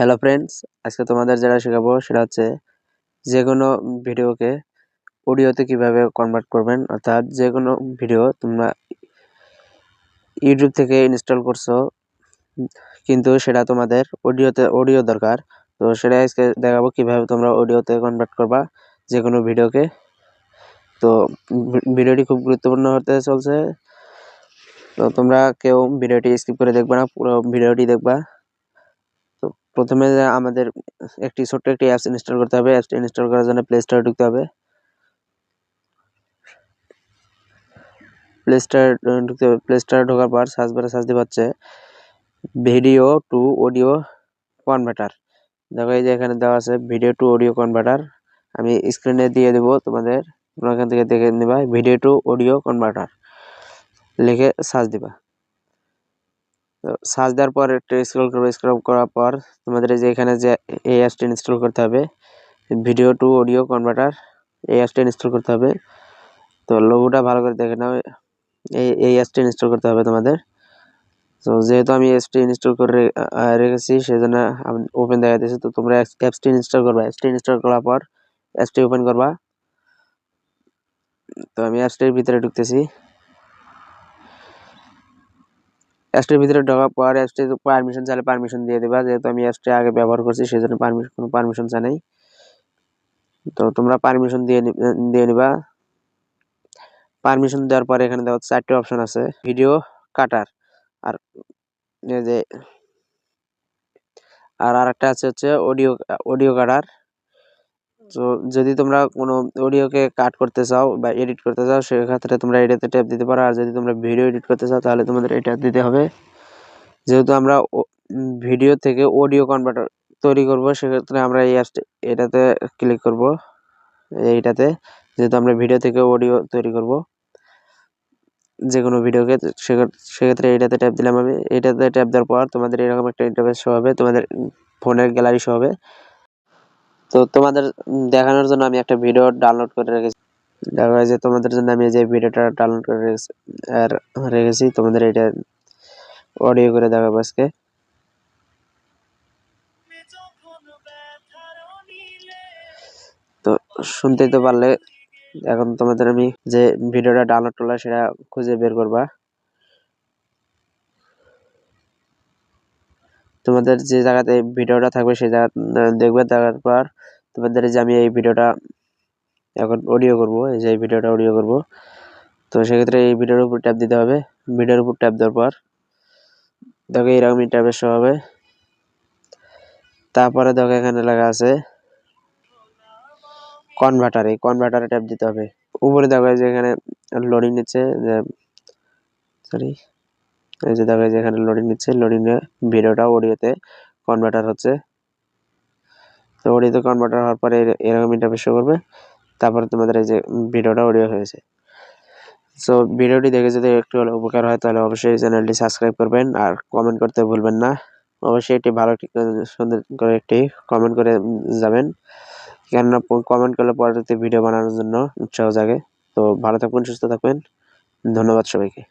Hello friends আজকে তোমাদের যেটা শেখাবো সেটা হচ্ছে যে কোনো ভিডিওকে অডিওতে কীভাবে কনভার্ট করবেন, অর্থাৎ যে কোনো ভিডিও তোমরা ইউটিউব থেকে ইনস্টল করছ, কিন্তু সেটা তোমাদের অডিওতে অডিও দরকার। তো সেটা আজকে দেখাবো কীভাবে তোমরা অডিওতে কনভার্ট করবা যে কোনো ভিডিওকে। তো ভিডিওটি খুব গুরুত্বপূর্ণ হতে চলছে। তো তোমরা কেউ ভিডিওটি স্কিপ করে দেখবা না, পুরো ভিডিওটি দেখবা। প্রথমে আমাদের একটি ছোট্ট একটি অ্যাপস ইনস্টল করতে হবে। অ্যাপসটি ইনস্টল করার জন্য প্লে স্টোরে ঢুকতে হবে। প্লে স্টোর ঢুকতে হবে। প্লে স্টোরে ঢোকার পর সার্চ বারে সার্চ দিতে হচ্ছে ভিডিও টু অডিও কনভার্টার দেখো এই যে এখানে দেওয়া আছে ভিডিও টু অডিও কনভার্টার আমি স্ক্রিনে দিয়ে দেবো তোমাদের। তোমরা এখান থেকে দেখে নিবা ভিডিও টু অডিও কনভার্টার লিখে সার্চ দিবা। সার্চ দেওয়ার পর একটু স্ক্রল করবে স্ক্রল করার পর তোমাদের যে এখানে যে এই অ্যাপসটি ইনস্টল করতে হবে ভিডিও টু অডিও কনভার্টার এই অ্যাপসটি ইনস্টল করতে হবে। তো লোগোটা ভালো করে দেখে নাও, এই এই অ্যাপসটি ইনস্টল করতে হবে তোমাদের। তো যেহেতু আমি অ্যাপসটি ইনস্টল করে রেখেছি সেই জন্য আমি ওপেন দেখা দিয়েছে। তো তোমরা অ্যাপসটি ইনস্টল করবা। অ্যাপসটি ইনস্টল করার পর অ্যাপসটি ওপেন করবা। তো আমি অ্যাপসটির ভিতরে ঢুকতেছি। অ্যাপসটির ভিতরে ঢোকার পর অ্যাপসটি পারমিশন চাইলে পারমিশন দিয়ে দেবা। যেহেতু আমি অ্যাপসটি আগে ব্যবহার করছি সেই জন্য পারমিশন কোনো পারমিশন চাই নাই। তো তোমরা পারমিশন দিয়ে দিয়ে নিবা। পারমিশন দেওয়ার পরে এখানে দেখো চারটে অপশন আছে। ভিডিও কাটার আর যে আর আরেকটা আছে হচ্ছে অডিও অডিও কাটার তো যদি তোমরা কোনো অডিওকে কাট করতে চাও বা এডিট করতে চাও, সেক্ষেত্রে তোমরা এটাতে ট্যাপ দিতে পারো। আর যদি তোমরা ভিডিও এডিট করতে চাও, তাহলে তোমাদের এটা দিতে হবে। যেহেতু আমরা ভিডিও থেকে অডিও কনভার্টার তৈরি করব, সেক্ষেত্রে আমরা এই এটাতে ক্লিক করব। এইটাতে, যেহেতু আমরা ভিডিও থেকে অডিও তৈরি করব যে কোনো ভিডিওকে সেক্ষেত্রে এটাতে ট্যাপ দিলাম আমি। এটাতে ট্যাপ দেওয়ার পর তোমাদের এরকম একটা ইন্টারফেস শো হবে। তোমাদের ফোনের গ্যালারি শো হবে। তো তোমাদের দেখানোর জন্য আমি একটা ভিডিও ডাউনলোড করে রেখেছি। দেখা যে তোমাদের জন্য আমি যে ভিডিওটা ডাউনলোড করে রেখেছি তোমাদের এটা অডিও করে দেখাবো আজকে। তো শুনতেই তো পারলে, এখন তোমাদের আমি যে ভিডিওটা ডাউনলোড করলাম, সেটা খুঁজে বের করবা। তোমাদের যে জায়গাতে ভিডিওটা থাকবে সেই জায়গা দেখবে, দেখার পর তোমাদের যে আমি এই ভিডিওটা এখন অডিও করব, এই যে এই ভিডিওটা অডিও করব। তো সেক্ষেত্রে এই ভিডিওর উপর ট্যাপ দিতে হবে। ভিডিওর উপর ট্যাপ দেওয়ার পর দেখো এরকম ইন্টারভেস হবে। তারপরে দেখো এখানে লেখা আছে কনভার্টার এই কনভার্টারে ট্যাপ দিতে হবে। উপরে দেখো যে এখানে লোডিং নিচ্ছে, যে সরি এই যে দেখো যে এখানে লোডিং নিচ্ছে। লোডিং এ ভিডিওটা অডিওতে কনভার্টার হচ্ছে। তো অডিওতে কনভার্টার হওয়ার পরে এরকম ইন্টারফেস করবে। তারপরে তোমাদের এই যে ভিডিওটা অডিও হয়েছে। সো ভিডিওটি দেখে যদি একটু হলে উপকার হয়, তাহলে অবশ্যই চ্যানেলটি সাবস্ক্রাইব করবেন। আর কমেন্ট করতে ভুলবেন না। অবশ্যই একটি ভালো একটি সুন্দর করে একটি কমেন্ট করে যাবেন। কেননা কমেন্ট করলে পরবর্তী ভিডিও বানানোর জন্য উৎসাহ জাগে। তো ভালো থাকবেন, সুস্থ থাকবেন। ধন্যবাদ সবাইকে।